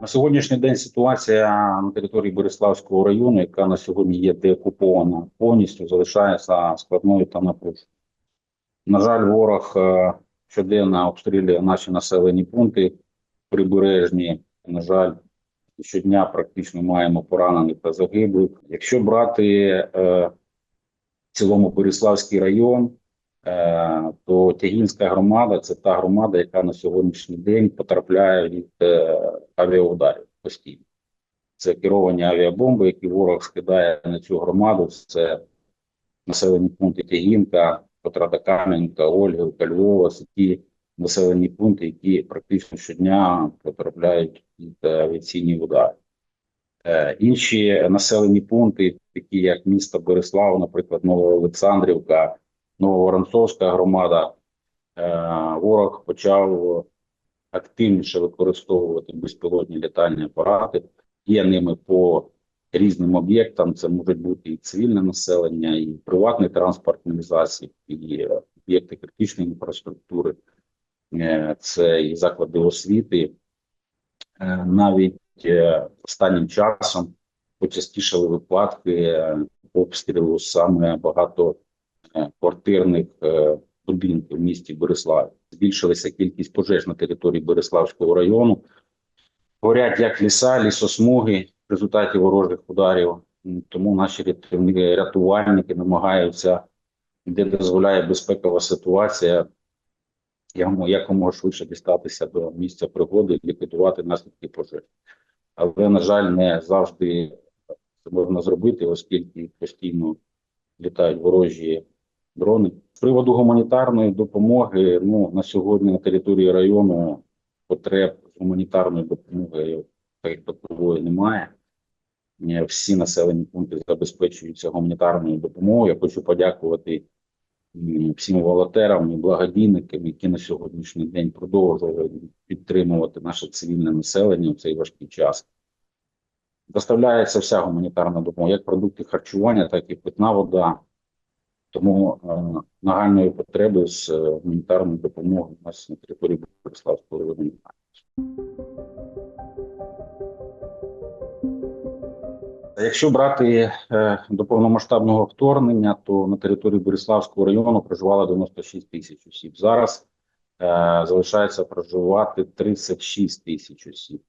На сьогоднішній день ситуація на території Бориславського району, яка на сьогодні є деокупована, повністю залишається складною та напруженою. На жаль, ворог е, щоденно обстрілює наші населені пункти прибережні. На жаль, щодня практично маємо поранених та загиблих. Якщо брати е, в цілому Бориславський район, то Тягінська громада це та громада, яка на сьогоднішній день потрапляє від е, авіаударів постійно. Це керовані авіабомби, які ворог скидає на цю громаду. Це населені пункти Тягінка, Потрада Кам'янка, Ольгівка, Львова. Це ті населені пункти, які практично щодня потрапляють під е, авіаційні удари. Е, Інші населені пункти, такі як місто Борислав, наприклад, Новоолександрівка, Нововоронцовська громада, е, ворог почав активніше використовувати безпілотні літальні апарати. Є ними по різним об'єктам. Це можуть бути і цивільне населення, і приватний транспортний засіб, і об'єкти критичної інфраструктури, Е, це і заклади освіти. Е, Навіть останнім часом почастішали випадки обстрілу саме багато квартирних е, будинків в місті Бориславі. Збільшилася кількість пожеж на території Бориславського району. Горять як ліса, лісосмуги в результаті ворожих ударів. Тому наші рятувальники намагаються, де дозволяє безпекова ситуація, якомога швидше дістатися до місця пригоди і ліквідувати наслідки пожеж. Але, на жаль, не завжди це можна зробити, оскільки постійно літають ворожі дрони. З приводу гуманітарної допомоги, ну на сьогодні на території району потреб допомогою та як такової немає. Е, Всі населені пункти забезпечуються гуманітарною допомогою. Я хочу подякувати всім волонтерам і благодійникам, які на сьогоднішній день продовжують підтримувати наше цивільне населення в цей важкий час. Доставляється вся гуманітарна допомога, як продукти харчування, так і питна вода. Тому е, нагальної потреби з е, гуманітарною допомогою у нас на території Бориславського району. Якщо брати е, до повномасштабного вторгнення, то на території Бориславського району проживало 96 тисяч осіб. Зараз е, залишається проживати 36 тисяч осіб.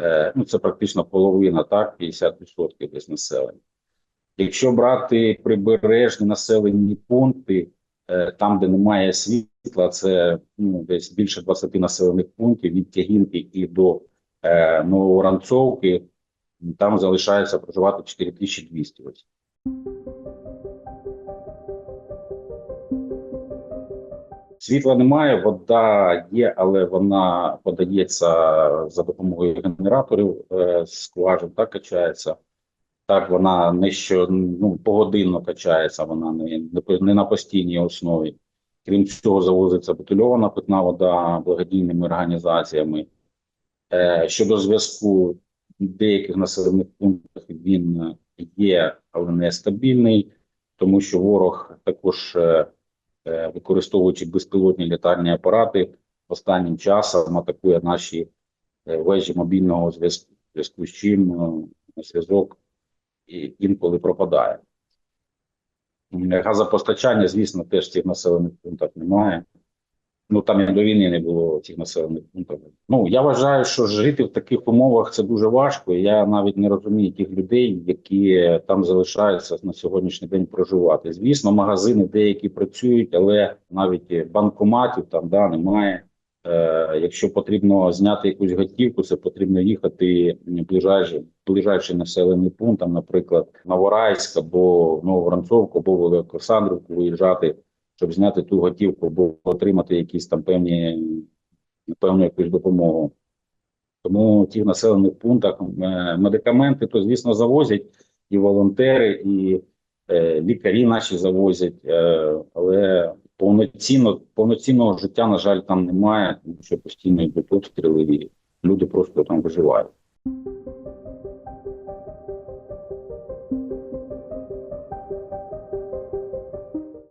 Е, ну, це практично половина, так, 50% десь населення. Якщо брати прибережні населені пункти, е, там, де немає світла, це ну, десь більше 20 населених пунктів від Тягінки і до е, Нововоронцовки, там залишається проживати 4200 осіб. Світла немає, вода є, але вона подається за допомогою генераторів е, скважин, так качається. Так, вона не що ну, погодинно качається, вона не, не на постійній основі. Крім цього, завозиться бутильована питна вода благодійними організаціями. Е, щодо зв'язку в деяких населених пунктах він є, але не стабільний, тому що ворог також, е, е, використовуючи безпілотні літальні апарати, останнім часом атакує наші е, вежі мобільного зв'язку, зв'язку з чим е, зв'язок і інколи пропадає. Газопостачання, звісно, теж в цих населених пунктах немає. Ну там і до війни не було цих населених пунктів. Ну я вважаю, що жити в таких умовах це дуже важко. Я навіть не розумію тих людей, які там залишаються на сьогоднішній день проживати. Звісно, магазини деякі працюють, але навіть банкоматів там да немає. Е, якщо потрібно зняти якусь готівку, це потрібно їхати ближайший, ближайший населений пункт, там, наприклад, Новорайськ або Нововоронцовку, або Великосандрівку виїжджати, щоб зняти ту готівку, або отримати якісь там певні, певну якусь допомогу. Тому в тих населених пунктах е, медикаменти, то звісно, завозять і волонтери, і е, лікарі наші завозять, але повноцінно, повноцінного життя, на жаль, там немає, тому що постійно йдуть обстріли, і люди просто там виживають.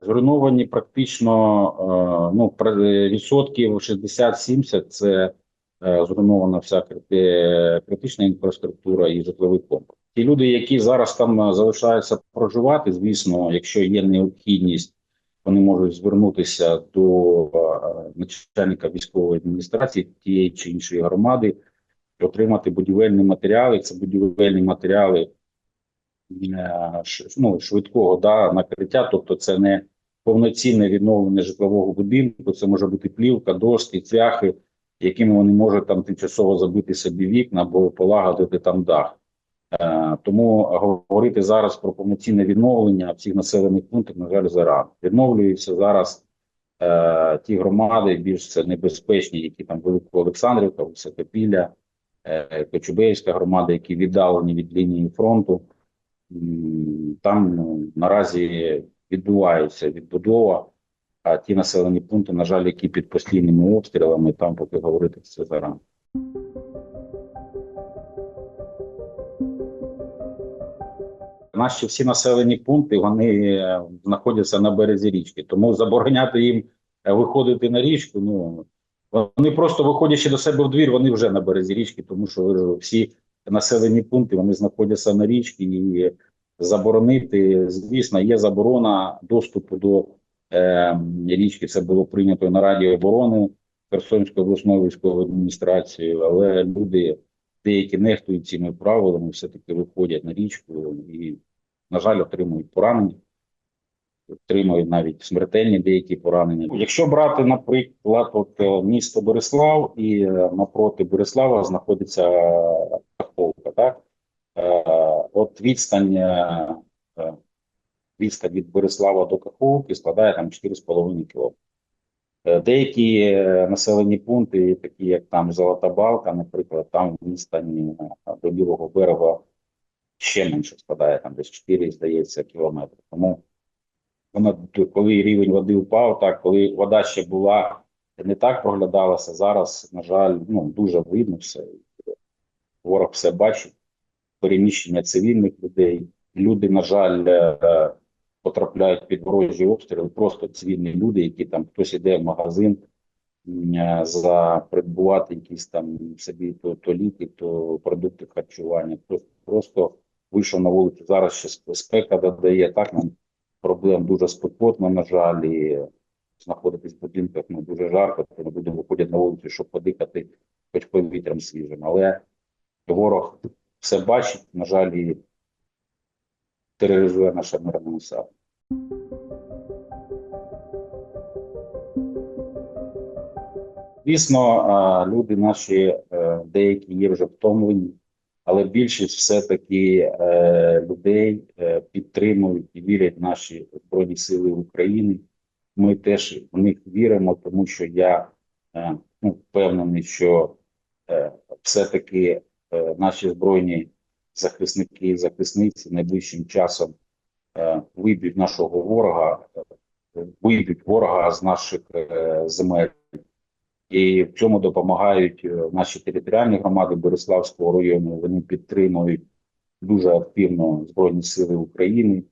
Зруйновані практично е, ну, відсотків 60-70 це е, зруйнована вся критична інфраструктура і житловий комплекс. Ті люди, які зараз там е, залишаються проживати, звісно, якщо є необхідність, вони можуть звернутися до е, начальника військової адміністрації тієї чи іншої громади, отримати будівельні матеріали. Це будівельні матеріали е, ну, швидкого да, накриття, тобто це не повноцінне відновлення житлового будинку, це може бути плівка, доски, цвяхи, якими вони можуть там тимчасово забити собі вікна або полагодити там дах. Е, Тому говорити зараз про повноцінне відновлення в цих населених пунктах, на жаль, зарано. Відновлюються зараз е, ті громади, більш небезпечні, які там Великоолександрівка, Високопілля, е, Кочубеївська громада, які віддалені від лінії фронту. Там ну, наразі відбувається відбудова, а ті населені пункти, на жаль, які під постійними обстрілами, там поки говорити це зарано. Наші всі населені пункти вони е, знаходяться на березі річки, тому забороняти їм е, виходити на річку. Ну вони просто виходячи до себе в двір, вони вже на березі річки, тому що всі населені пункти вони знаходяться на річці і заборонити. Звісно, є заборона доступу до е, річки. Це було прийнято на Раді оборони Херсонської обласної військової адміністрації, але люди деякі нехтують цими правилами, все-таки виходять на річку і, на жаль, отримують поранення, отримують навіть смертельні деякі поранення. Якщо брати, наприклад, от, е, місто Борислав і е, напроти Борислава знаходиться Каховка, так? Е, От відстань, е, е, відстань від Борислава до Каховки складає там 4,5 км. Е, Деякі е, населені пункти, такі як там Золота Балка, наприклад, там відстань е, до Білого берега ще менше складає, там десь 4, здається, кілометри. Тому воно, коли рівень води впав, так, коли вода ще була, не так проглядалася, зараз, на жаль, ну, дуже видно все. Ворог все бачить, переміщення цивільних людей. Люди, на жаль, потрапляють під ворожі обстріли, просто цивільні люди, які там хтось іде в магазин е, за придбувати якісь там собі то, то ліки, то продукти харчування. Просто, просто вийшов на вулицю. Зараз ще спека додає так нам проблем дуже спекотно, на жаль, і знаходитись в будинках ну, дуже жарко, то ми будемо виходити на вулицю, щоб подихати хоч повітрям свіжим. Але ворог все бачить, на жаль, і тероризує наше мирне населення. Звісно, люди наші е, деякі є вже втомлені, але більшість все-таки е, людей е, підтримують і вірять в наші Збройні Сили України. Ми теж в них віримо, тому що я ну, впевнений, що все-таки наші збройні захисники і захисниці найближчим часом е, виб'ють нашого ворога, виб'ють ворога з наших е, земель. І в цьому допомагають е, наші територіальні громади Бориславського району. Вони підтримують дуже активно Збройні Сили України.